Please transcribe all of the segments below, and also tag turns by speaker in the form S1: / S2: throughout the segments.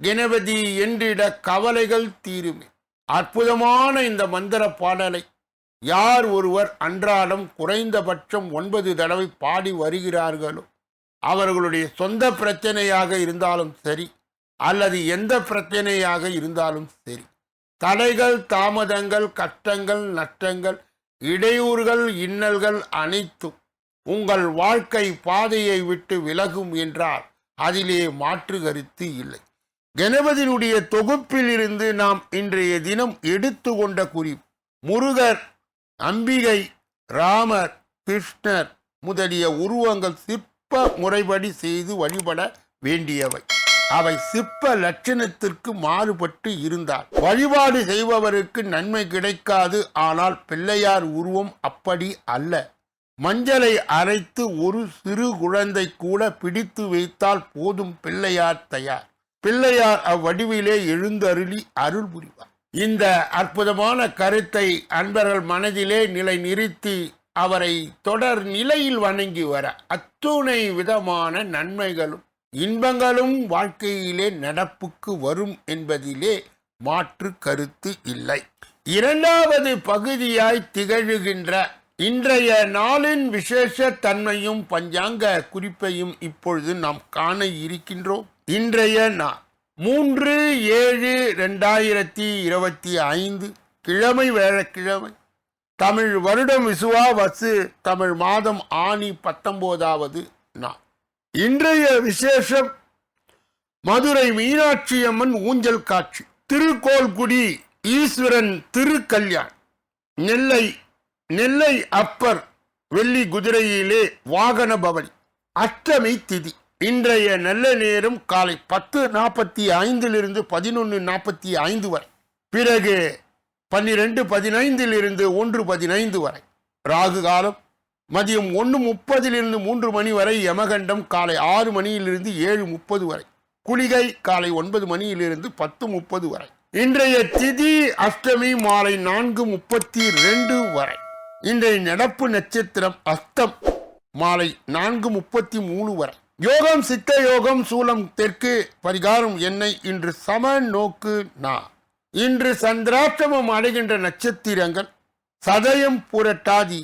S1: கணபதி என்றிட கவலைகள் தீருமே. அற்புதமான இந்த மந்திர பாடலை யார் ஒருவர் அன்றாடம் குறைந்தபட்சம் ஒன்பது தடவை பாடி வருகிறார்களோ அவர்களுடைய சொந்த பிரச்சனையாக இருந்தாலும் சரி அல்லது எந்த பிரச்சனையாக இருந்தாலும் சரி தடைகள் தாமதங்கள் கஷ்டங்கள் நஷ்டங்கள் இடையூறுகள் இன்னல்கள் அனைத்தும் உங்கள் வாழ்க்கை பாதையை விட்டு விலகும் என்றால் அதிலே மாற்று கருத்து இல்லை. கணபதியினுடைய தொகுப்பில் இருந்து நாம் இன்றைய தினம் எடுத்துக்கொண்ட குறிப்பு முருகர் அம்பிகை ராமர் கிருஷ்ணர் முதலிய உருவங்கள் சிற்ப முறைப்படி செய்து வழிபட வேண்டியவை. அவை சிற்ப லட்சணத்திற்கு மாறுபட்டு இருந்தால் வழிபாடு செய்பவருக்கு நன்மை கிடைக்காது. ஆனால் பிள்ளையார் உருவம் அப்படி அல்ல. மஞ்சளை அரைத்து ஒரு சிறு குழந்தை கூட பிடித்து வைத்தால் போதும் பிள்ளையார் தயார். பிள்ளையார் அவ்வடிவிலே எழுந்தருளி அருள் புரிவார். இந்த அற்புதமான கருத்தை அன்பர்கள் மனதிலே நிலை நிறுத்தி அவரை தொடர் நிலையில் வணங்கி வர அத்துணை விதமான நன்மைகளும் இன்பங்களும் வாழ்க்கையிலே நடப்புக்கு வரும் என்பதிலே மாற்று கருத்து இல்லை. இரண்டாவது பகுதியாய் திகழுகின்ற இன்றைய நாளின் விசேஷ தன்மையும் பஞ்சாங்க குறிப்பையும் இப்பொழுது நாம் காண இருக்கின்றோம். இன்றைய நான் மூன்று ஏழு ரெண்டாயிரத்தி இருபத்தி ஐந்து கிழமை வேழக்கிழமை தமிழ் வருடம் விசுவா வசு தமிழ் மாதம் ஆணி பத்தொன்பதாவது நான் இன்றைய விசேஷம் மதுரை மீனாட்சி அம்மன் ஊஞ்சல் காட்சி திருக்கோல்குடி ஈஸ்வரன் திருக்கல்யாண் நெல்லை நெல்லை அப்பர் வெள்ளி குதிரையிலே வாகன பவனி அஷ்டமி திதி. இன்றைய நல்ல நேரம் காலை பத்து நாற்பத்தி ஐந்திலிருந்து பதினொன்று நாற்பத்தி ஐந்து வரை. பிறகு பன்னிரெண்டு பதினைந்திலிருந்து ஒன்று பதினைந்து வரை. ராகு காலம் மதியம் ஒன்று முப்பதிலிருந்து மூன்று மணி வரை யமகண்டம் காலை ஆறு மணியிலிருந்து ஏழு முப்பது வரை. குளிகை காலை ஒன்பது மணியிலிருந்து பத்து முப்பது வரை. இன்றைய திதி அஷ்டமி மாலை நான்கு முப்பத்தி ரெண்டு வரை. இன்றைய நடப்பு நட்சத்திரம் அஸ்தம் மாலை நான்கு முப்பத்தி மூணு வரை. யோகம் சித்த யோகம் சூலம் தெற்கு பரிகாரம் என்னை இன்று சம நோக்கு நா. இன்று சந்திராஷ்டமம் அடைகின்ற நட்சத்திரங்கள் சதயம் புரட்டாதி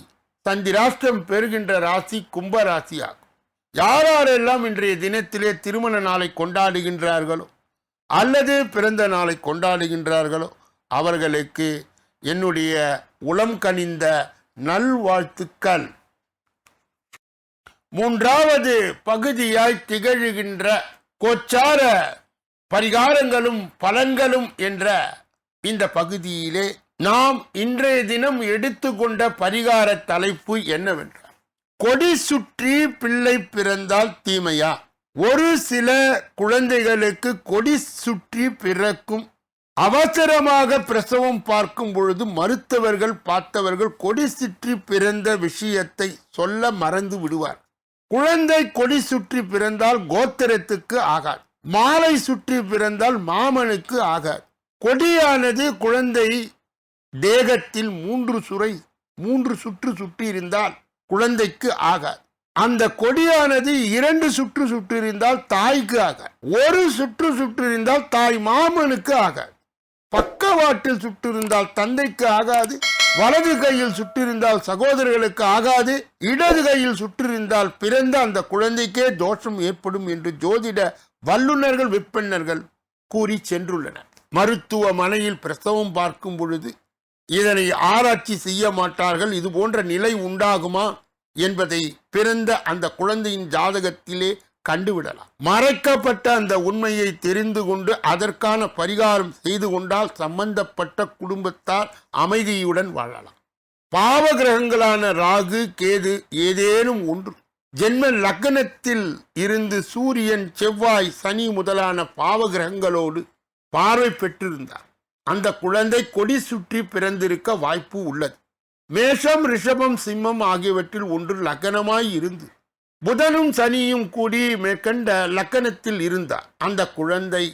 S1: சந்திராஷ்டம் பெறுகின்ற ராசி கும்ப ராசியாகும். யாரெல்லாம் இன்றைய தினத்திலே திருமண நாளை கொண்டாடுகின்றார்களோ அல்லது பிறந்த நாளை கொண்டாடுகின்றார்களோ அவர்களுக்கு என்னுடைய உளம் கனிந்த நல்வாழ்த்துக்கள். மூன்றாவது பகுதியாய் திகழ்கின்ற கோச்சார பரிகாரங்களும் பலன்களும் என்ற இந்த பகுதியிலே நாம் இன்றைய தினம் எடுத்துக்கொண்ட பரிகார தலைப்பு என்னவென்றால் கொடி சுற்றி பிள்ளை பிறந்தால் தீமையா? ஒரு சில குழந்தைகளுக்கு கொடி சுற்றி பிறக்கும் அவசரமாக பிரசவம் பார்க்கும் பொழுது மருத்துவர்கள் பார்த்தவர்கள் கொடி சுற்றி பிறந்த விஷயத்தை சொல்ல மறந்து விடுவார் குழந்தை கொடி சுற்றி பிறந்தால் கோத்திரத்துக்கு ஆகாது. மாலை சுற்றி பிறந்தால் மாமனுக்கு ஆகாது. கொடியானது குழந்தை தேகத்தில் மூன்று சுரை மூன்று சுற்று சுற்றி இருந்தால் குழந்தைக்கு ஆகாது. அந்த கொடியானது இரண்டு சுற்று சுற்றிருந்தால் தாய்க்கு ஆகாது. ஒரு சுற்று சுற்றிருந்தால் தாய் மாமனுக்கு ஆகாது. பக்கவாட்டில் சுற்றிருந்தால் தந்தைக்கு ஆகாது. வலது கையில் சுற்றிருந்தால் சகோதரர்களுக்கு ஆகாது இடது கையில் சுற்றிருந்தால் பிறந்த அந்த குழந்தைக்கே தோஷம் ஏற்படும் என்று ஜோதிட வல்லுநர்கள் விற்பனர்கள் கூறி சென்றுள்ளனர். மருத்துவமனையில் பிரசவம் பார்க்கும் பொழுது இதனை ஆராய்ச்சி செய்ய மாட்டார்கள் இது போன்ற நிலை உண்டாகுமா என்பதை பிறந்த அந்த குழந்தையின் ஜாதகத்திலே கண்டுவிடலாம். மறைக்கப்பட்ட அந்த உண்மையை தெரிந்து கொண்டு அதற்கான பரிகாரம் செய்து கொண்டால் சம்பந்தப்பட்ட குடும்பத்தார் அமைதியுடன் வாழலாம். பாவ கிரகங்களான ராகு கேது ஏதேனும் ஒன்று. ஜென்ம லக்னத்தில் இருந்து சூரியன் செவ்வாய் சனி முதலான பாவ கிரகங்களோடு பார்வை பெற்றிருந்தார். அந்த குழந்தை கொடி சுற்றி பிறந்திருக்க வாய்ப்பு உள்ளது. மேஷம் ரிஷபம் சிம்மம் ஆகியவற்றில் ஒன்று லக்னமாய் இருந்து புதனும் சனியும் கூடி மேற்கண்ட லக்கணத்தில் இருந்தார். அந்த குழந்தை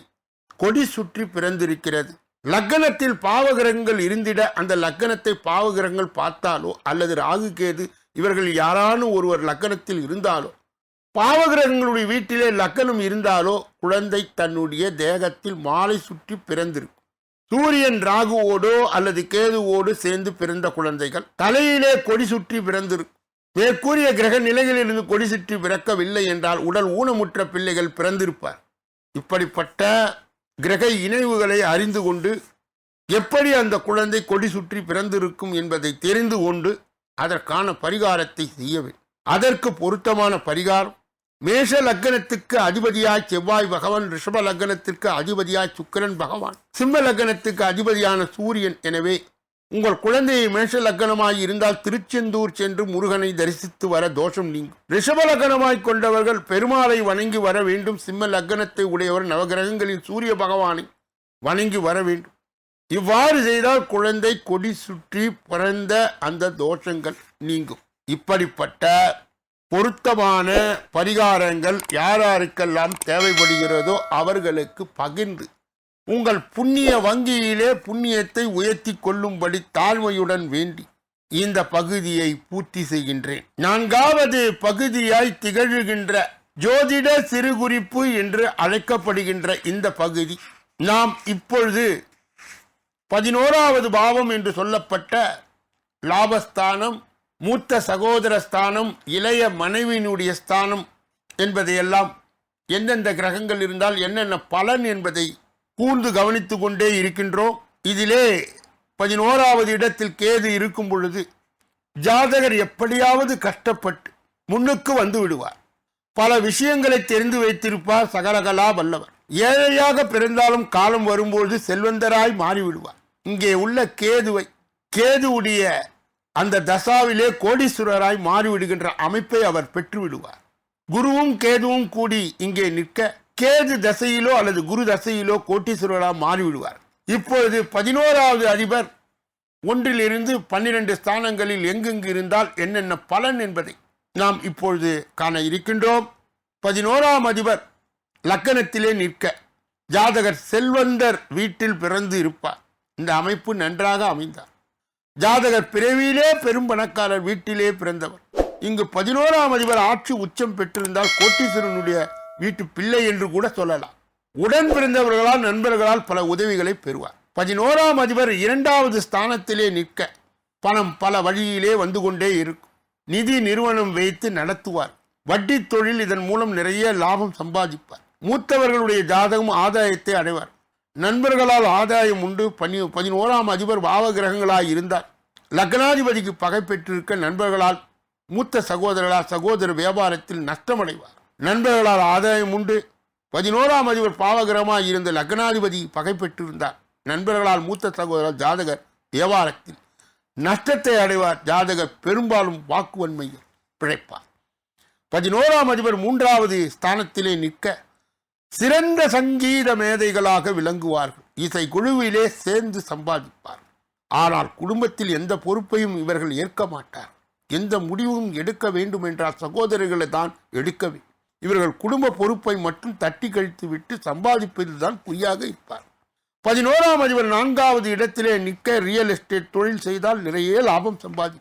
S1: கொடி சுற்றி பிறந்திருக்கிறது. லக்கணத்தில் பாவகிரகங்கள் இருந்திட அந்த லக்கணத்தை பாவகிரகங்கள் பார்த்தாலோ அல்லது ராகு கேது இவர்கள் யாரானும் ஒருவர் லக்கணத்தில் இருந்தாலோ பாவகிரகங்களுடைய வீட்டிலே லக்கணம் இருந்தாலோ குழந்தை தன்னுடைய தேகத்தில் மாலை சுற்றி பிறந்திருக்கும். சூரியன் ராகுவோடோ அல்லது கேதுவோடு சேர்ந்து பிறந்த குழந்தைகள் தலையிலே கொடி சுற்றி பிறந்திருக்கும். மேற்கூறிய கிரக நிலைகளிலிருந்து கொடி சுற்றி பிறக்கவில்லை என்றால் உடல் ஊனமுற்ற பிள்ளைகள் பிறந்திருப்பார். இப்படிப்பட்ட கிரக இணைவுகளை அறிந்து கொண்டு எப்படி அந்த குழந்தை கொடி சுற்றி பிறந்திருக்கும் என்பதை தெரிந்து கொண்டு அதற்கான பரிகாரத்தை செய்ய வேண்டும். அதற்கு பொருத்தமான பரிகாரம் மேஷ லக்னத்துக்கு அதிபதியாய் செவ்வாய் பகவான் ரிஷப லக்னத்திற்கு அதிபதியாய் சுக்கிரன் பகவான் சிம்ம லக்னத்துக்கு அதிபதியான சூரியன். எனவே உங்கள் குழந்தையை மேஷ லக்னமாய் இருந்தால் திருச்செந்தூர் சென்று முருகனை தரிசித்து வர தோஷம் நீங்கும். ரிஷப லக்னமாய் கொண்டவர்கள் பெருமாளை வணங்கி வர வேண்டும். சிம்ம லக்னத்தை உடையவர் நவகிரகங்களின் சூரிய பகவானை வணங்கி வர வேண்டும். இவ்வாறு செய்தால் குழந்தை கொடி சுற்றி பிறந்த அந்த தோஷங்கள் நீங்கும். இப்படிப்பட்ட பொருத்தமான பரிகாரங்கள் யாராருக்கெல்லாம் தேவைப்படுகிறதோ அவர்களுக்கு பகிர்ந்து உங்கள் புண்ணிய வங்கியிலே புண்ணியத்தை உயர்த்தி கொள்ளும்படி தாழ்மையுடன் வேண்டி இந்த பகுதியை பூர்த்தி செய்கின்றேன். நான்காவது பகுதியாய் திகழ்கின்ற ஜோதிட சிறுகுறிப்பு என்று அழைக்கப்படுகின்ற இந்த பகுதி நாம் இப்பொழுது பதினோராவது பாவம் என்று சொல்லப்பட்ட லாபஸ்தானம் மூத்த சகோதர ஸ்தானம் இளைய மனைவியினுடைய ஸ்தானம் என்பதையெல்லாம் எந்தெந்த கிரகங்கள் இருந்தால் என்னென்ன பலன் என்பதை கூர்ந்து கவனித்து கொண்டே இருக்கின்றோம். இதிலே பதினோராவது இடத்தில் கேது இருக்கும் பொழுது ஜாதகர் எப்படியாவது கஷ்டப்பட்டு முன்னுக்கு வந்து விடுவார். பல விஷயங்களை தெரிந்து வைத்திருப்பார் சகலகலா வல்லவர். ஏழையாக பிறந்தாலும் காலம் வரும்போது செல்வந்தராய் மாறிவிடுவார். இங்கே உள்ள கேதுவை கேதுவுடைய அந்த தசாவிலே கோடீஸ்வரராய் மாறிவிடுகின்ற அமைப்பை அவர் பெற்று விடுவார் குருவும் கேதுவும் கூடி இங்கே நிற்க கேது தசையிலோ அல்லது குரு தசையிலோ கோட்டீஸ்வரராக மாறிவிடுவார். இப்பொழுது பதினோராவது அதிபர் ஒன்றிலிருந்து பன்னிரண்டு ஸ்தானங்களில் எங்கெங்கு இருந்தால் என்னென்ன பலன் என்பதை நாம் இப்பொழுது காண இருக்கின்றோம். பதினோராம் அதிபர் லக்கணத்திலே நிற்க ஜாதகர் செல்வந்தர் வீட்டில் பிறந்து இருப்பார். இந்த அமைப்பு நன்றாக அமைந்தார். ஜாதகர் பிறவியிலே பெரும் பணக்காரர் வீட்டிலே பிறந்தவர். இங்கு பதினோராம் அதிபர் ஆட்சி உச்சம் பெற்றிருந்தால் கோட்டீஸ்வரனுடைய வீட்டு பிள்ளை என்று கூட சொல்லலாம். உடன் பிறந்தவர்களால் நண்பர்களால் பல உதவிகளை பெறுவார். பதினோராம் அதிபர் இரண்டாவது ஸ்தானத்திலே நிற்க பணம் பல வழியிலே வந்து கொண்டே இருக்கும். நிதி நிறுவனம் வைத்து நடத்துவார். வட்டி தொழில் இதன் மூலம் நிறைய லாபம் சம்பாதிப்பார். மூத்தவர்களுடைய ஜாதகம் ஆதாயத்தை அடைவார். நண்பர்களால் ஆதாயம் உண்டு. பனி பதினோராம் அதிபர் பாவ கிரகங்களாக இருந்தார். லக்னாதிபதிக்கு பகை பெற்றிருக்க நண்பர்களால் மூத்த சகோதரர்களால் சகோதர வியாபாரத்தில் நஷ்டமடைவார். நண்பர்களால் ஆதாயம் உண்டு. பதினோராம் அதிபர் பாவகிரகமாய் இருந்த லக்னாதிபதி பகை பெற்றிருந்தார் நண்பர்களால் மூத்த சகோதரர் ஜாதகர் தேவாரத்தில் நஷ்டத்தை அடைவார். ஜாதகர் பெரும்பாலும் வாக்குவன்மையில் பிழைப்பார். பதினோராம் அதிபர் மூன்றாவது ஸ்தானத்திலே நிற்க சிறந்த சங்கீத மேதைகளாக விளங்குவார்கள். இசை குழுவிலே சேர்ந்து சம்பாதிப்பார். ஆனால் குடும்பத்தில் எந்த பொறுப்பையும் இவர்கள் ஏற்க மாட்டார். எந்த முடிவும் எடுக்க வேண்டும் என்றால் சகோதரர்களை தான் எடுக்க வேண்டும். இவர்கள் குடும்ப பொறுப்பை மட்டும் தட்டி கழித்து விட்டு சம்பாதிப்பதில் தான் குறியாக இருப்பார். பதினோராம் அதிபர் நான்காவது இடத்திலே நிற்க ரியல் எஸ்டேட் தொழில் செய்தால் நிறைய லாபம் சம்பாதி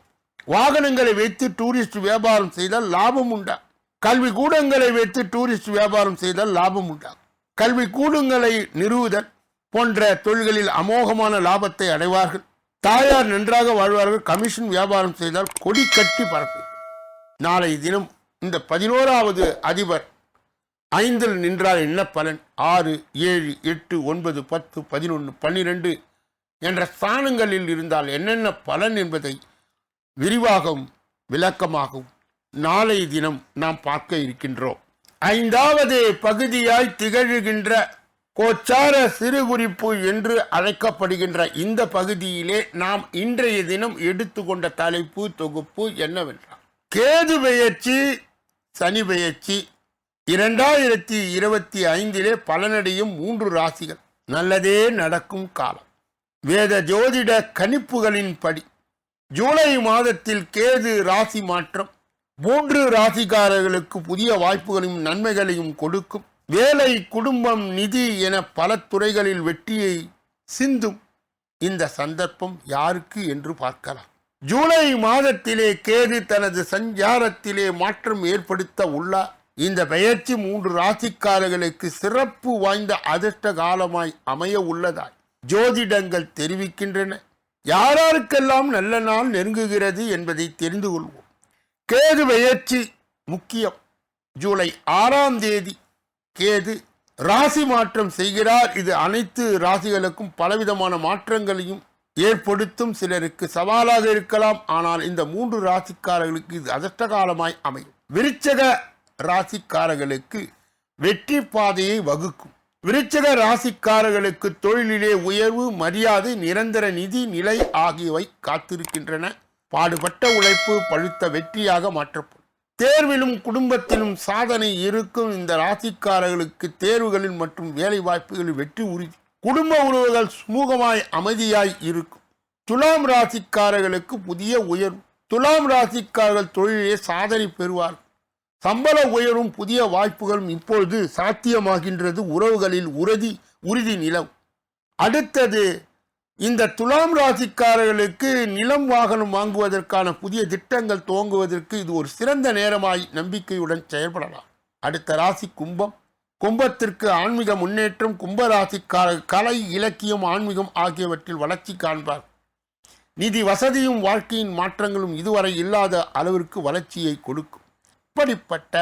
S1: வாகனங்களை வைத்து டூரிஸ்ட் வியாபாரம் செய்தால் லாபம் உண்டா? கல்வி கூடங்களை வைத்து டூரிஸ்ட் வியாபாரம் செய்தால் லாபம் உண்டா? கல்வி கூடங்களை நிறுவுதல் போன்ற தொழில்களில் அமோகமான லாபத்தை அடைவார்கள். தாயார் நன்றாக வாழ்வார்கள். கமிஷன் வியாபாரம் செய்தால் கொடி கட்டி பரப்பு நாளை தினம் இந்த பதினோராவது அதிபர் ஐந்தில் நின்றால் என்ன பலன்? ஆறு ஏழு எட்டு ஒன்பது பத்து பதினொன்று பன்னிரெண்டு என்ற ஸ்தானங்களில் இருந்தால் என்னென்ன பலன் என்பதை விரிவாகவும் விளக்கமாகவும் நாளை தினம் நாம் பார்க்க இருக்கின்றோம். ஐந்தாவது பகுதியாய் திகழ்கின்ற கோச்சார சிறுகுறிப்பு என்று அழைக்கப்படுகின்ற இந்த பகுதியிலே நாம் இன்றைய தினம் எடுத்துக்கொண்ட தலைப்பு தொகுப்பு என்னவென்றால் கேது பெயர்ச்சி சனி பெயர்ச்சி. இரண்டாயிரத்தி இருபத்தி ஐந்திலே பலனடையும் மூன்று ராசிகள். நல்லதே நடக்கும் காலம். வேத ஜோதிட கணிப்புகளின்படி ஜூலை மாதத்தில் கேது ராசி மாற்றம். மூன்று ராசிக்காரர்களுக்கு புதிய வாய்ப்புகளையும் நன்மைகளையும் கொடுக்கும். வேலை குடும்பம் நிதி என பல துறைகளில் வெற்றியை சிந்தும். இந்த சந்தர்ப்பம் யாருக்கு என்று பார்க்கலாம். ஜூலை மாதத்திலே கேது தனது சஞ்சாரத்திலே மாற்றம் ஏற்படுத்த உள்ளார் இந்த பெயர்ச்சி மூன்று ராசிக்காரர்களுக்கு சிறப்பு வாய்ந்த அதிர்ஷ்ட காலமாய் அமைய உள்ளதாய். ஜோதிடங்கள் தெரிவிக்கின்றன. யாராருக்கெல்லாம் நல்ல நாள் நெருங்குகிறது என்பதை தெரிந்து கொள்வோம். கேது பெயர்ச்சி முக்கியம். ஜூலை ஆறாம் தேதி கேது ராசி மாற்றம் செய்கிறார். இது அனைத்து ராசிகளுக்கும் பலவிதமான மாற்றங்களையும் ஏற்படுத்தும் சிலருக்கு சவாலாக இருக்கலாம். ஆனால் இந்த மூன்று ராசிக்காரர்களுக்கு இது அதிர்ஷ்டகாலமாய் அமையும். விருச்சக ராசிக்காரர்களுக்கு வெற்றி பாதையை வகுக்கும். விருச்சக ராசிக்காரர்களுக்கு தொழிலிலே உயர்வு மரியாதை நிரந்தர நிதி நிலை ஆகியவை காத்திருக்கின்றன. பாடுபட்ட உழைப்பு பழுத்த வெற்றியாக மாற்றப்படும். தேர்விலும் குடும்பத்திலும் சாதனை இருக்கும் இந்த ராசிக்காரர்களுக்கு தேர்வுகளில் மற்றும் வேலை வாய்ப்புகளில் வெற்றி உறுதி குடும்ப உறவுகள் சுமூகமாய் அமைதியாய் இருக்கும். துலாம் ராசிக்காரர்களுக்கு புதிய உயர்வு. துலாம் ராசிக்காரர்கள் தொழிலே சாதனை பெறுவார் சம்பள உயரும் புதிய வாய்ப்புகளும் இப்பொழுது சாத்தியமாகின்றது. உறவுகளில் உறுதி உறுதி நிலம் அடுத்தது இந்த துலாம் ராசிக்காரர்களுக்கு நிலம் வாகனம் வாங்குவதற்கான புதிய திட்டங்கள் துவங்குவதற்கு இது ஒரு சிறந்த நேரமாய் நம்பிக்கையுடன் செயல்படலாம். அடுத்த ராசி கும்பம். கும்பத்திற்கு ஆன்மீக முன்னேற்றம் கும்பராசி கலை இலக்கியம் ஆன்மீகம் ஆகியவற்றில் வளர்ச்சி காண்பார். நிதி வசதியும் வாழ்க்கையின் மாற்றங்களும் இதுவரை இல்லாத அளவிற்கு வளர்ச்சியை கொடுக்கும். இப்படிப்பட்ட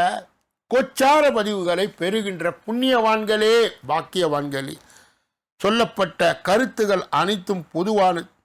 S1: கொச்சார பதிவுகளை பெறுகின்ற புண்ணியவான்களே பாக்கியவான்களே. சொல்லப்பட்ட கருத்துகள் அனைத்தும் பொதுவானது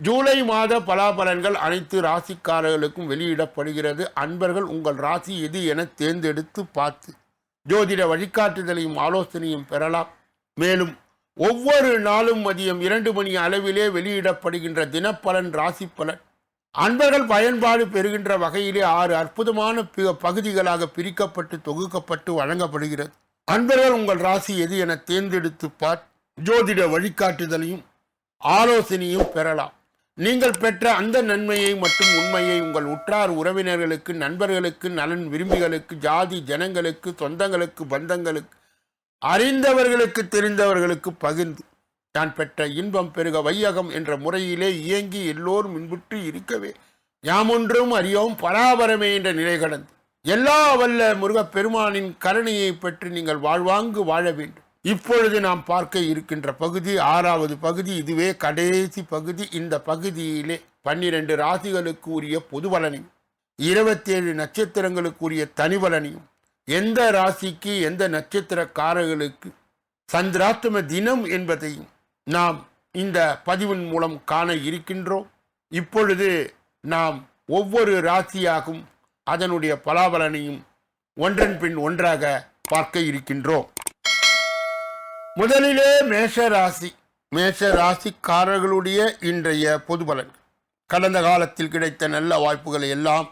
S1: ஜூலை மாத பலாபலன்கள் அனைத்து ராசிக்காரர்களுக்கும் வெளியிடப்படுகிறது. அன்பர்கள் உங்கள் ராசி எது என தேர்ந்தெடுத்து பார்த்து ஜோதிட வழிகாட்டுதலையும் ஆலோசனையும் பெறலாம். மேலும் ஒவ்வொரு நாளும் மதியம் இரண்டு மணி அளவிலே வெளியிடப்படுகின்ற தினப்பலன் ராசி பலன் அன்பர்கள் பயன்பாடு பெறுகின்ற வகையிலே ஆறு அற்புதமான பகுதிகளாக பிரிக்கப்பட்டு தொகுக்கப்பட்டு வழங்கப்படுகிறது. அன்பர்கள் உங்கள் ராசி எது என தேர்ந்தெடுத்து பார் ஜோதிட வழிகாட்டுதலையும் ஆலோசனையும் பெறலாம். நீங்கள் பெற்ற அந்த நன்மையை மற்றும் உண்மையை உங்கள் உற்றார் உறவினர்களுக்கு நண்பர்களுக்கு நலன் விரும்பிகளுக்கு ஜாதி ஜனங்களுக்கு சொந்தங்களுக்கு பந்தங்களுக்கு அறிந்தவர்களுக்கு தெரிந்தவர்களுக்கு பகிர்ந்து நான் பெற்ற இன்பம் பெருக வையகம் என்ற முறையிலே இயங்கி எல்லோரும் இன்புற்று இருக்கவே. யாமொன்றும் அறியோம் பராபரமே என்ற நிலை கடந்து. எல்லா வல்ல முருகப்பெருமானின் கருணையை பற்றி நீங்கள் வாழ்வாங்கு வாழ வேண்டும். இப்பொழுது நாம் பார்க்க இருக்கின்ற பகுதி ஆறாவது பகுதி இதுவே கடைசி பகுதி. இந்த பகுதியிலே பன்னிரண்டு ராசிகளுக்கு உரிய பொது பலனையும் இருபத்தேழு நட்சத்திரங்களுக்கு உரிய தனி பலனையும் எந்த ராசிக்கு எந்த நட்சத்திரக்காரர்களுக்கு சந்திராத்தம தினம் என்பதையும் நாம் இந்த பதிவின் மூலம் காண இருக்கின்றோம். இப்பொழுது நாம் ஒவ்வொரு ராசியாகும் அதனுடைய பலாபலனையும் ஒன்றன் பின் ஒன்றாக பார்க்க இருக்கின்றோம். முதலிலே மேஷ ராசி மேஷ ராசிக்காரர்களுடைய இன்றைய பொது பலன். கடந்த காலத்தில் கிடைத்த நல்ல வாய்ப்புகளை எல்லாம்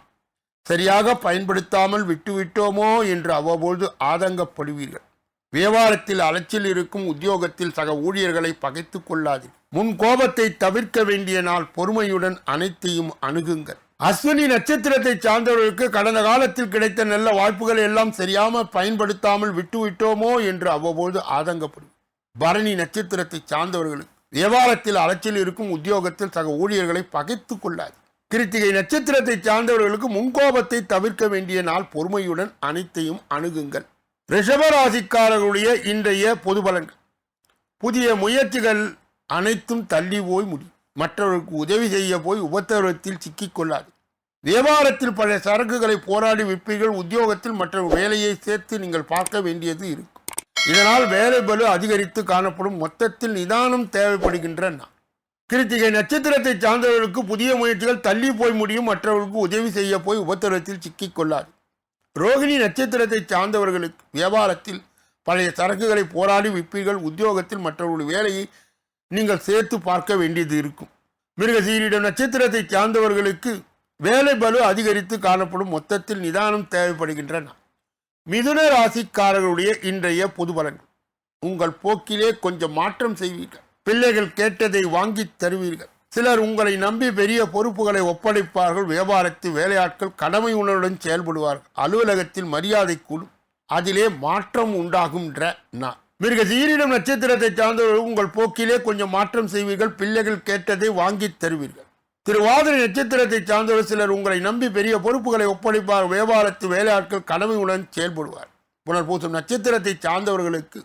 S1: சரியாக பயன்படுத்தாமல் விட்டுவிட்டோமோ என்று அவ்வப்போது ஆதங்கப்படுவீர்கள். வியாபாரத்தில் அலைச்சல் இருக்கும் உத்தியோகத்தில் சக ஊழியர்களை பகைத்துக் கொள்ளாதீர்கள் முன் கோபத்தை தவிர்க்க வேண்டிய நாள் பொறுமையுடன் அனைத்தையும் அணுகுங்கள். அஸ்வினி நட்சத்திரத்தை சார்ந்தவர்களுக்கு கடந்த காலத்தில் கிடைத்த நல்ல வாய்ப்புகளை எல்லாம் சரியாமல் பயன்படுத்தாமல் விட்டுவிட்டோமோ என்று அவ்வப்போது ஆதங்கப்படும் பரணி நட்சத்திரத்தை சார்ந்தவர்களுக்கு வியாபாரத்தில் அலைச்சல் இருக்கும் உத்தியோகத்தில் சக ஊழியர்களை பகைத்து கொள்ளாது. கிருத்திகை நட்சத்திரத்தை சார்ந்தவர்களுக்கு முன்கோபத்தை தவிர்க்க வேண்டிய நாள் பொறுமையுடன் அனைத்தையும் அணுகுங்கள். ரிஷபராசிக்காரர்களுடைய இன்றைய பொது பலன்கள். புதிய முயற்சிகள் அனைத்தும் தள்ளி போய் முடியும். மற்றவர்களுக்கு உதவி செய்ய போய் உபத்திரவத்தில் சிக்கிக் கொள்ளாது. வியாபாரத்தில் பழைய சரக்குகளை போராடி விற்பீர்கள். உத்தியோகத்தில் மற்ற வேலையை சேர்த்து நீங்கள் பார்க்க வேண்டியது இருக்கும். இதனால் வேலை பலு அதிகரித்து காணப்படும். மொத்தத்தில் நிதானம் தேவைப்படுகின்ற கிருத்திகை நட்சத்திரத்தை சார்ந்தவர்களுக்கு புதிய முயற்சிகள் தள்ளி போய் முடியும். மற்றவர்களுக்கு உதவி செய்ய போய் உபத்திரத்தில் சிக்கிக் கொள்ளாது. ரோகிணி நட்சத்திரத்தை சார்ந்தவர்களுக்கு வியாபாரத்தில் பழைய சரக்குகளை போராடி விற்பீர்கள். உத்தியோகத்தில் மற்றவர்களுடைய வேலையை நீங்கள் சேர்த்து பார்க்க வேண்டியது இருக்கும். மிருகசீரிடம் நட்சத்திரத்தை சார்ந்தவர்களுக்கு வேலை பலு அதிகரித்து காணப்படும். மொத்தத்தில் நிதானம் தேவைப்படுகின்றன. மிதுன ராசிக்காரர்களுடைய இன்றைய பொது உங்கள் போக்கிலே கொஞ்சம் மாற்றம் செய்வீர்கள். பிள்ளைகள் கேட்டதை வாங்கித் தருவீர்கள். சிலர் உங்களை நம்பி பெரிய பொறுப்புகளை ஒப்படைப்பார்கள். வியாபாரத்தில் வேலையாட்கள் கடமை உணர்வுடன் செயல்படுவார்கள். அலுவலகத்தில் மரியாதை கூடும். அதிலே மாற்றம் உண்டாகும்ன்ற நான். மிருக சீரிடம் நட்சத்திரத்தை சார்ந்தவர்கள் உங்கள் போக்கிலே கொஞ்சம் மாற்றம் செய்வீர்கள். பிள்ளைகள் கேட்டதை வாங்கித் தருவீர்கள். திருவாதிரை நட்சத்திரத்தை சார்ந்தவர் சிலர் உங்களை நம்பி பெரிய பொறுப்புகளை ஒப்படைப்பார். வியாபாரத்து வேலையாட்கள் கடமையுடன் செயல்படுவார். புனர்பூசம் நட்சத்திரத்தை சார்ந்தவர்களுக்கு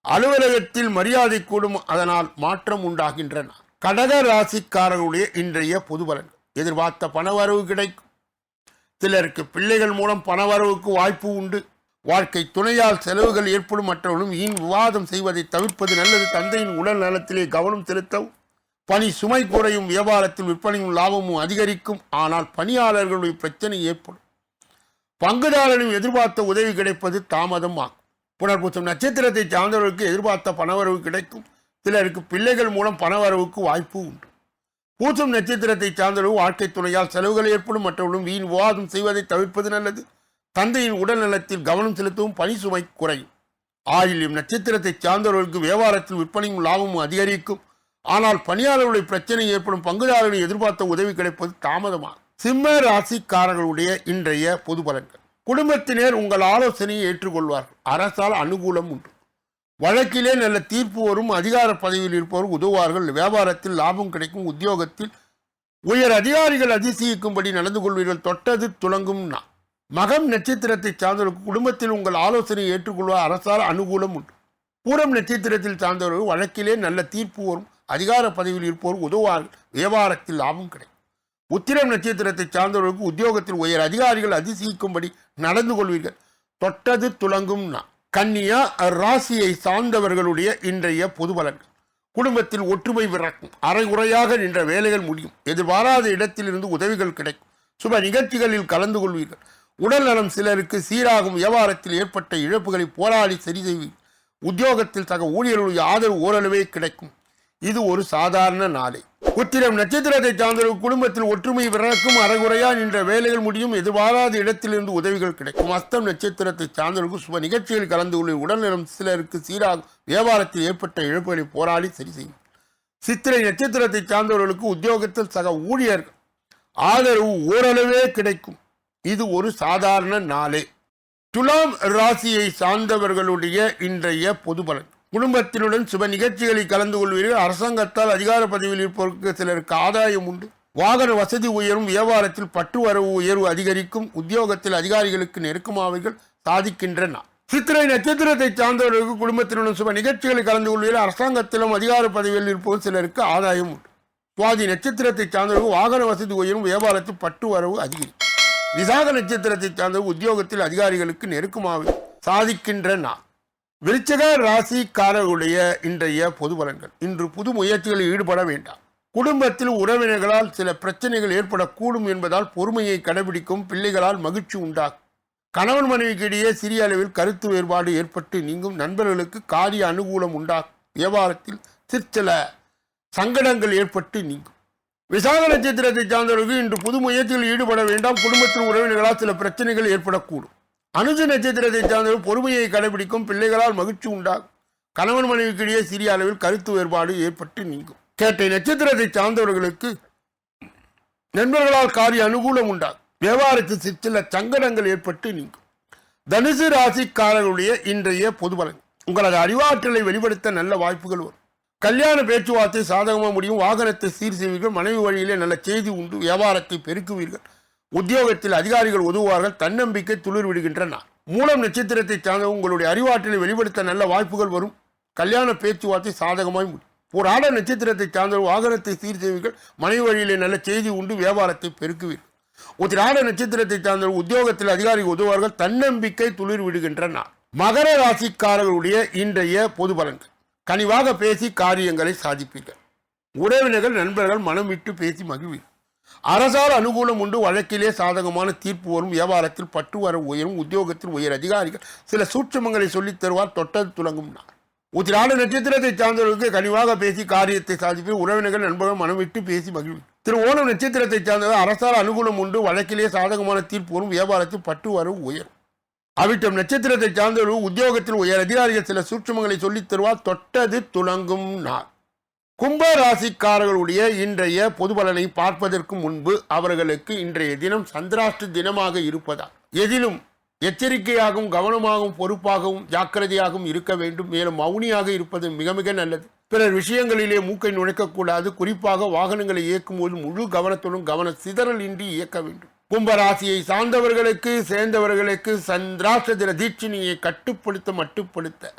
S1: அலுவலகத்தில் மரியாதை கூடும். அதனால் மாற்றம் உண்டாகின்றன. கடக ராசிக்காரர்களுடைய இன்றைய பொது பலன் எதிர்பார்த்த பணவரவு கிடைக்கும். சிலருக்கு பிள்ளைகள் மூலம் பணவரவுக்கு வாய்ப்பு உண்டு. வாழ்க்கை துணையால் செலவுகள் ஏற்படும். மற்றவர்களும் வீண் விவாதம் செய்வதை தவிர்ப்பது நல்லது. தந்தையின் உடல் நலத்திலே கவனம் செலுத்தவும். பணி சுமை குறையும் வியாபாரத்தில் விற்பனையும் லாபமும் அதிகரிக்கும். ஆனால் பணியாளர்களுடைய பிரச்சனை ஏற்படும். பங்குதாரரின் எதிர்பார்த்த உதவி கிடைப்பது தாமதம் ஆகும். புனர்பூசம் நட்சத்திரத்தை சார்ந்தவர்களுக்கு எதிர்பார்த்த பணவரவு கிடைக்கும். சிலருக்கு பிள்ளைகள் மூலம் பணவரவுக்கு வாய்ப்பு உண்டு. பூசம் நட்சத்திரத்தை சார்ந்தவர்கள் வாழ்க்கை துணையால் செலவுகள் ஏற்படும். மற்றவர்களும் வீண் விவாதம் செய்வதை தவிர்ப்பது நல்லது. தந்தையின் உடல் நலத்தில் கவனம் செலுத்தவும் பணி சுமை குறையும். ஆயில்யம் நட்சத்திரத்தை சார்ந்தவர்களுக்கு வியாபாரத்தில் விற்பனையும் லாபமும் அதிகரிக்கும். ஆனால் பணியாளர்களுடைய பிரச்சனை ஏற்படும் பங்குதாரர்களை எதிர்பார்த்த உதவி கிடைப்பது தாமதமாகும் சிம்ம ராசிக்காரர்களுடைய இன்றைய பொது பலன்கள். குடும்பத்தினர் உங்கள் ஆலோசனையை ஏற்றுக்கொள்வார்கள். அரசால் அனுகூலம் உண்டு. வழக்கிலே நல்ல தீர்ப்பு வரும் அதிகார பதவியில் இருப்பவர் உதவுவார்கள் வியாபாரத்தில் லாபம் கிடைக்கும் உத்தியோகத்தில் உயர் அதிகாரிகள் அதிசயிக்கும்படி நடந்து கொள்வீர்கள் தொட்டது துளங்கும் நான் மகம் நட்சத்திரத்தை சார்ந்தவர்கள் குடும்பத்தில் உங்கள் ஆலோசனையை ஏற்றுக்கொள்வார் அரசால் அனுகூலம் உண்டு. பூரம் நட்சத்திரத்தில் சார்ந்தவர்கள் வழக்கிலே நல்ல தீர்ப்பு வரும் அதிகார பதவியில் இருப்போர் உதவுவார்கள். வியாபாரத்தில் லாபம் கிடைக்கும். உத்திரம் நட்சத்திரத்தை சார்ந்தவர்களுக்கு உத்தியோகத்தில் உயர் அதிகாரிகள் அதிசயிக்கும்படி நடந்து கொள்வீர்கள். தொட்டது துளங்கும் கன்னியா ராசியை சார்ந்தவர்களுடைய இன்றைய பொது பலன்கள். குடும்பத்தில் ஒற்றுமை பிறக்கும். அரைகுறையாக நின்ற வேலைகள் முடியும். எதிர்பாராத இடத்திலிருந்து உதவிகள் கிடைக்கும். சுப நிகழ்ச்சிகளில் கலந்து கொள்வீர்கள். உடல் நலம் சிலருக்கு சீராகும். வியாபாரத்தில் ஏற்பட்ட இழப்புகளை போராடி சரி செய்வீர்கள். உத்தியோகத்தில் சக ஊழியர்களுடைய ஆதரவு ஓரளவே கிடைக்கும். இது ஒரு சாதாரண நாளை. உத்திரம் நட்சத்திரத்தை சார்ந்தவர்கள் குடும்பத்தில் ஒற்றுமை பிறக்கும் அறகுறையா நின்ற வேலைகள் முடியும். எதிர்பாராத இடத்திலிருந்து உதவிகள் கிடைக்கும். அஸ்தம் நட்சத்திரத்தை சார்ந்தவர்களுக்கு சுப நிகழ்ச்சியில் கலந்து கொள்ள உடல்நலம் சிலருக்கு சீராக வியாபாரத்தில் ஏற்பட்ட இழப்புகளை போராடி சரி செய்யும். சித்திரை நட்சத்திரத்தை சார்ந்தவர்களுக்கு உத்தியோகத்தில் சக ஊழியர்கள் ஆதரவு ஓரளவே கிடைக்கும். இது ஒரு சாதாரண நாளே. துலாம் ராசியை சார்ந்தவர்களுடைய இன்றைய பொது பலன். குடும்பத்தினுடன் சுப நிகழ்ச்சிகளில் கலந்து கொள்வீர்கள். அரசாங்கத்தால் அதிகார பதவியில் இருப்பவருக்கு சிலருக்கு ஆதாயம் உண்டு. வாகன வசதி உயரும் வியாபாரத்தில் பற்று வரவு உயர்வு அதிகரிக்கும் உத்தியோகத்தில் அதிகாரிகளுக்கு நெருக்கமாவைகள் சாதிக்கின்றன. சித்திரை நட்சத்திரத்தை சார்ந்தவர்களுக்கு குடும்பத்தினுடன் சுப நிகழ்ச்சிகளில் கலந்து கொள்வீர்கள். அரசாங்கத்திலும் அதிகார பதவியில் இருப்பவர் சிலருக்கு ஆதாயம் உண்டு. சுவாதி நட்சத்திரத்தை சார்ந்தவர்கள் வாகன வசதி உயரும் வியாபாரத்தில் பற்று வரவு அதிகரிக்கும். விசாக நட்சத்திரத்தை சார்ந்தவர்கள் உத்தியோகத்தில் அதிகாரிகளுக்கு நெருக்கமாக சாதிக்கின்றன. விருச்சக ராசிக்காரர்களுடைய இன்றைய பொது பலன்கள். இன்று புது முயற்சிகளில் ஈடுபட வேண்டாம். குடும்பத்தில் உறவினர்களால் சில பிரச்சனைகள் ஏற்படக்கூடும் என்பதால் பொறுமையை கடைபிடிக்கும் பிள்ளைகளால் மகிழ்ச்சி உண்டாகும். கணவன் மனைவிக்கு இடையே சிறிய அளவில் கருத்து வேறுபாடு ஏற்பட்டு நீங்கும் நண்பர்களுக்கு காரிய அனுகூலம் உண்டாகும். வியாபாரத்தில் சிற்சில சங்கடங்கள் ஏற்பட்டு நீங்கும். விசாக நட்சத்திரத்தை சார்ந்தவர்கள் இன்று புது முயற்சியில் ஈடுபட வேண்டாம். குடும்பத்தில் உறவினர்களால் சில பிரச்சனைகள் ஏற்படக்கூடும். அனுஜ நட்சத்திரத்தை சார்ந்தவர் பொறுமையை கடைபிடிக்கும் பிள்ளைகளால் மகிழ்ச்சி உண்டாகும். கணவன் மனைவிக்கிடையே சிறிய அளவில் கருத்து வேறுபாடு ஏற்பட்டு நீங்கும். கேட்டை நட்சத்திரத்தை சார்ந்தவர்களுக்கு நண்பர்களால் காரிய அனுகூலம் உண்டாகும். வியாபாரத்தில் சிற்சில சங்கடங்கள் ஏற்பட்டு நீங்கும். தனுசு ராசிக்காரர்களுடைய இன்றைய பொது பலன். உங்களது அறிவாற்றலை வெளிப்படுத்த நல்ல வாய்ப்புகள் வரும். கல்யாண பேச்சுவார்த்தை சாதகமாக முடியும். வாகனத்தை சீர் செய்வீர்கள். மனைவி வழியிலே நல்ல செய்தி உண்டு. வியாபாரத்தை பெருக்குவீர்கள். உத்தியோகத்தில் அதிகாரிகள் உதவுவார்கள் தன்னம்பிக்கை துளிர் விடுகின்றன மூலம் நட்சத்திரத்தை சார்ந்த உங்களுடைய அறிவாற்றலை வெளிப்படுத்த நல்ல வாய்ப்புகள் வரும். கல்யாண பேச்சுவார்த்தை சாதகமாய் முடியும். ஒரு ஆட நட்சத்திரத்தை சார்ந்த வாகனத்தை சீர் செய்வீர்கள் மனைவி வழியிலே நல்ல செய்தி உண்டு வியாபாரத்தை பெருக்குவீர்கள். உத்திராட நட்சத்திரத்தை சார்ந்த உத்தியோகத்தில் அதிகாரிகள் உதவுவார்கள் தன்னம்பிக்கை துளிர் விடுகின்றனர் மகர ராசிக்காரர்களுடைய இன்றைய பொது பலன்கள். கனிவாக பேசி காரியங்களை சாதிப்பீர்கள். உறவினர்கள் நண்பர்கள் மனம் விட்டு பேசி மகிழ்வீர்கள். அரசால் அனுகூலம் உண்டு. வழக்கிலே சாதகமான தீர்ப்பு வரும். வியாபாரத்தில் பட்டு வர உயரும். உத்தியோகத்தில் உயர் அதிகாரிகள் சில சூட்சமங்களை சொல்லித் தருவார். தொட்டது துலங்கும் உத்திராட நட்சத்திரத்தை சார்ந்தவர்களுக்கு கனிவாக பேசி காரியத்தை சாதிப்பீர் உறவினர்கள் நண்பர்கள் மனம் விட்டு பேசி மகிழ்வு. திரு ஓணம் நட்சத்திரத்தை சார்ந்தவர் அரசால் அனுகூலம் உண்டு. வழக்கிலே சாதகமான தீர்ப்பு வரும். வியாபாரத்தில் பட்டு வரும் உயரும். அவிட்டம் நட்சத்திரத்தை சார்ந்தவர்கள் உத்தியோகத்தில் உயர் அதிகாரிகள் சில சூட்சமங்களை சொல்லித் தருவார். தொட்டது துலங்கும் நார் கும்ப ராசிக்காரர்களுடைய இன்றைய பொது பலனை பார்ப்பதற்கு முன்பு அவர்களுக்கு இன்றைய தினம் சந்திராஷ்ட தினமாக இருப்பதால் எதிலும் எச்சரிக்கையாகவும் கவனமாகவும் பொறுப்பாகவும் ஜாக்கிரதையாகவும் இருக்க வேண்டும். மேலும் மௌனியாக இருப்பது மிக மிக நல்லது. பிறர் விஷயங்களிலே மூக்கை நுழைக்கக்கூடாது. குறிப்பாக வாகனங்களை இயக்கும் போது முழு கவனத்துடன் கவன சிதறல் இன்றி இயக்க வேண்டும். கும்பராசியை சார்ந்தவர்களுக்கு சேர்ந்தவர்களுக்கு சந்திராஷ்ட தின தீட்சிணியை கட்டுப்படுத்த மட்டுப்படுத்த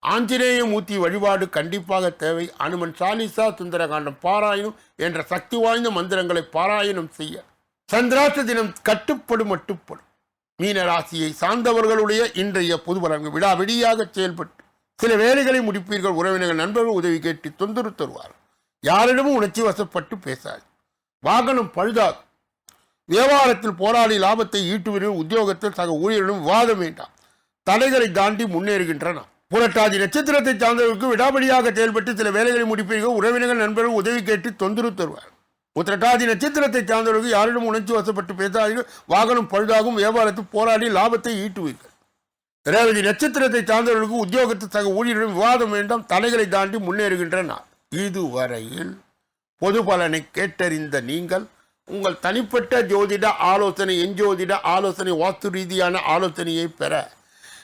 S1: ஆஞ்சநேய மூர்த்தி வழிபாடு கண்டிப்பாக தேவை. அனுமன் சாலிசா சுந்தரகாண்டம் பாராயணம் என்ற சக்தி வாய்ந்த மந்திரங்களை பாராயணம் செய்ய. சந்திராஷ்ட தினம் கட்டுப்படும் மட்டுப்படும். மீன ராசியை சார்ந்தவர்களுடைய இன்றைய பொது பலன்கள் விடாவிடியாக செயல்பட்டு. சில வேலைகளை முடிப்பீர்கள். உறவினர்கள் நண்பர்கள் உதவி கேட்டு தொந்தரவு தருவார். யாரிடமும் உணர்ச்சி வசப்பட்டு பேசாது. வாகனம் பழுதாது வியாபாரத்தில் போராடி லாபத்தை ஈட்டுவீர்கள். உத்தியோகத்தில் சக ஊழியர்களும் விவாதம் வேண்டாம். தடைகளை தாண்டி முன்னேறுகின்றன. புரட்டாதி நட்சத்திரத்தை சார்ந்தவர்களுக்கு விடாபடியாக செயல்பட்டு சில வேலைகளை முடிப்பீர்கள். உறவினர்கள் நண்பர்கள் உதவி கேட்டு தொந்தரவு தருவார். உத்திரட்டாதி நட்சத்திரத்தை சார்ந்தவர்களுக்கு யாரிடம் உணர்ச்சி வசப்பட்டு பேசாதீர்கள். வாகனம் பழுதாகும் வியாபாரத்தில் போராடி லாபத்தை ஈட்டுவீர்கள். ரேவதி நட்சத்திரத்தை சார்ந்தவர்களுக்கு உத்தியோகத்தை சக ஊழியரிடம் விவாதம் வேண்டாம் தலைகளை தாண்டி முன்னேறுகின்றன இதுவரையில் பொது பலனை கேட்டறிந்த நீங்கள் உங்கள் தனிப்பட்ட ஜோதிட ஆலோசனை எஞ்சோதிட ஆலோசனை வாஸ்து ரீதியான ஆலோசனையை பெற